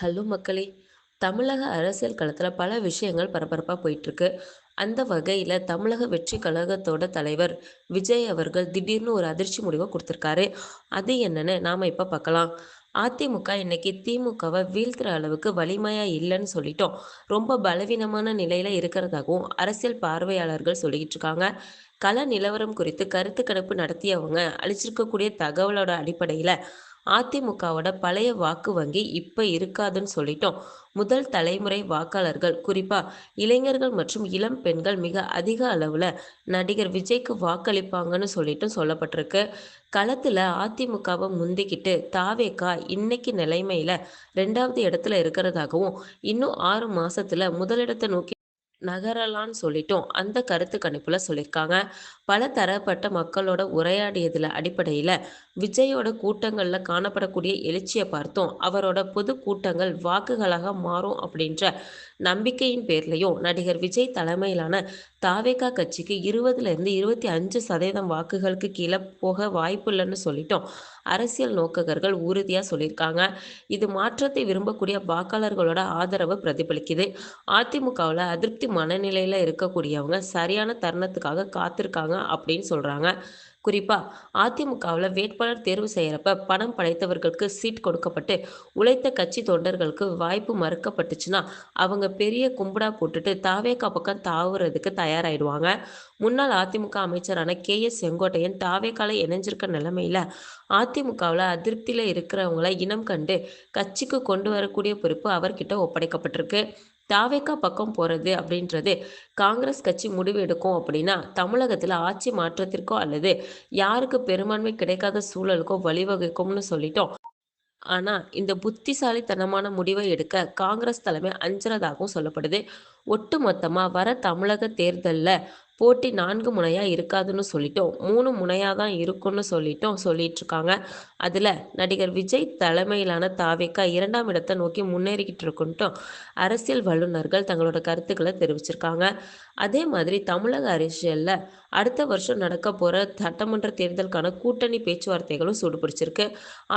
Hello மக்களே! தமிழக அரசியல் களத்தில் பல விஷயங்கள் பரபரப்பாக போயிட்டுருக்கு. அந்த வகையில் தமிழக வெற்றி கழகத்தோட தலைவர் விஜய் அவர்கள் திடீர்னு ஒரு அதிர்ச்சி முடிவை கொடுத்துருக்காரு அது என்னன்னு நாம் இப்போ பார்க்கலாம். அதிமுக இன்னைக்கு திமுகவை வீழ்த்துற அளவுக்கு வலிமையா இல்லைன்னு சொல்லிட்டோம். ரொம்ப பலவீனமான நிலையில இருக்கிறதாகவும் அரசியல் பார்வையாளர்கள் சொல்லிக்கிட்டு இருக்காங்க. கள நிலவரம் குறித்து கருத்து கணிப்பு நடத்தியவங்க அளிச்சிருக்கக்கூடிய தகவலோட அடிப்படையில அதிமுகவோட பழைய வாக்கு வங்கி இப்ப இருக்காதுன்னு சொல்லிட்டோம். முதல் தலைமுறை வாக்காளர்கள் குறிப்பா இளைஞர்கள் மற்றும் இளம் பெண்கள் மிக அதிக அளவுல நடிகர் விஜய்க்கு வாக்களிப்பாங்கன்னு சொல்லிட்டும் சொல்லப்பட்டிருக்கு. களத்தில் அதிமுகவை முந்திக்கிட்டு தாவேக்கா இன்னைக்கு நிலைமையில ரெண்டாவது இடத்துல இருக்கிறதாகவும், இன்னும் ஆறு மாசத்துல முதலிடத்தை நோக்கி நகரலான்னு சொல்லிட்டும் அந்த கருத்து கணிப்புல சொல்லியிருக்காங்க. பல தரப்பட்ட மக்களோட உரையாடியதுல அடிப்படையில விஜயோட கூட்டங்கள்ல காணப்படக்கூடிய எழுச்சியை பார்த்தும், அவரோட பொது கூட்டங்கள் வாக்குகளாக மாறும் அப்படின்ற நம்பிக்கையின் பேர்லையும் நடிகர் விஜய் தலைமையிலான தாவேகா கட்சிக்கு 20லிருந்து 25% வாக்குகளுக்கு கீழே போக வாய்ப்பு இல்லைன்னு சொல்லிட்டோம் அரசியல் நோக்ககர்கள் உறுதியாக சொல்லியிருக்காங்க. இது மாற்றத்தை விரும்பக்கூடிய வாக்காளர்களோட ஆதரவு பிரதிபலிக்குது. அதிமுகவில் அதிருப்தி மனநிலையில் இருக்கக்கூடியவங்க சரியான தருணத்துக்காக காத்திருக்காங்க அப்படின்னு சொல்கிறாங்க குறிப்பாக அதிமுகவில் வேட்பாளர் தேர்வு செய்கிறப்ப பணம் படைத்தவர்களுக்கு சீட் கொடுக்கப்பட்டு, உழைத்த கட்சி தொண்டர்களுக்கு வாய்ப்பு மறுக்கப்பட்டுச்சுன்னா, அவங்க பெரிய கும்படா போட்டுட்டு தாவேக்கா பக்கம் தாவுறதுக்கு தயாராகிடுவாங்க முன்னாள் அதிமுக அமைச்சரான கே. எஸ். செங்கோட்டையன் தாவேக்கால இணைஞ்சிருக்க நிலைமையில அதிமுகவில் அதிருப்தியில் இருக்கிறவங்கள இனம் கண்டு கட்சிக்கு கொண்டு வரக்கூடிய பொறுப்பு அவர்கிட்ட ஒப்படைக்கப்பட்டிருக்கு. தாவேகா பக்கம் போறது அப்படின்றது காங்கிரஸ் கட்சி முடிவு எடுக்கும் அப்படின்னா, தமிழகத்துல ஆட்சி மாற்றத்திற்கோ அல்லது யாருக்கு பெரும்பான்மை கிடைக்காத சூழலுக்கோ வழிவகுக்கும்னு சொல்லிட்டோம் ஆனா, இந்த புத்திசாலித்தனமான முடிவை எடுக்க காங்கிரஸ் தலைமை அஞ்சுறதாகவும் சொல்லப்படுது. ஒட்டு மொத்தமா வர தமிழக தேர்தல்ல போட்டி நான்கு முனையா இருக்காதுன்னு சொல்லிட்டோம். மூணு முனையா தான் இருக்கும்னு சொல்லிட்டும். இருக்காங்க அதுல நடிகர் விஜய் தலைமையிலான தாவேக்கா இரண்டாம் இடத்தை நோக்கி முன்னேறிக்கிட்டு இருக்குன்ட்டும் அரசியல் வல்லுனர்கள் தங்களோட கருத்துக்களை தெரிவிச்சிருக்காங்க. அதே மாதிரி தமிழக அரசியல்ல அடுத்த வருஷம் நடக்கப் போற சட்டமன்ற தேர்தலுக்கான கூட்டணி பேச்சுவார்த்தைகளும் சூடுபிடிச்சிருக்கு.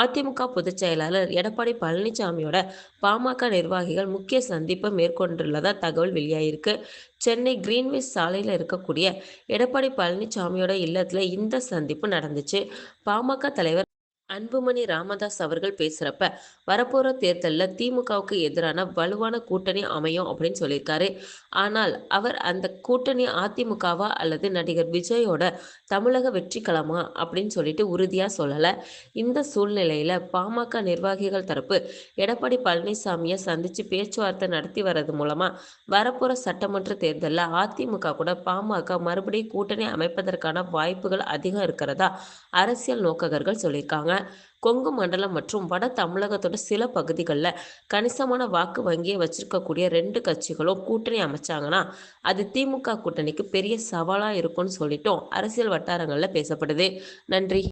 அதிமுக பொதுச் செயலாளர் எடப்பாடி பழனிசாமியோட பா.ம.க. நிர்வாகிகள் முக்கிய சந்திப்பை மேற்கொண்டுள்ளதா தகவல் வெளியாகியிருக்கு. சென்னை கிரீன்வேஸ் சாலையில இருக்கக்கூடிய எடப்பாடி பழனிசாமியோட இல்லத்துல இந்த சந்திப்பு நடந்துச்சு. பா.ம.க. தலைவர் அன்புமணி ராமதாஸ் அவர்கள் பேசுறப்ப, வரப்போற தேர்தலில் திமுகவுக்கு எதிரான வலுவான கூட்டணி அமையும் அப்படின்னு சொல்லியிருக்காரு. ஆனால் அவர் அந்த கூட்டணி அதிமுகவா அல்லது நடிகர் விஜயோட தமிழக வெற்றிக்கலமா அப்படின்னு சொல்லிட்டு உறுதியா சொல்லல. இந்த சூழ்நிலையில பா.ம.க. நிர்வாகிகள் தரப்பு எடப்பாடி பழனிசாமியை சந்திச்சு பேச்சுவார்த்தை நடத்தி வர்றது மூலமா வரப்போற சட்டமன்ற தேர்தலில் அதிமுக கூட பா.ம.க. மறுபடியும் கூட்டணி அமைப்பதற்கான வாய்ப்புகள் அதிகம் இருக்கிறதா அரசியல் நோக்ககர்கள் சொல்லியிருக்காங்க. கொங்கு மண்டலம் மற்றும் வட தமிழகத்தோட சில பகுதிகளில் கணிசமான வாக்கு வங்கியை வச்சிருக்கக்கூடிய ரெண்டு கட்சிகளும் கூட்டணி அமைச்சாங்கன்னா, அது திமுக கூட்டணிக்கு பெரிய சவாலா இருக்கும்னு சொல்லிட்டோம் அரசியல் வட்டாரங்களில் பேசப்படுது. நன்றி.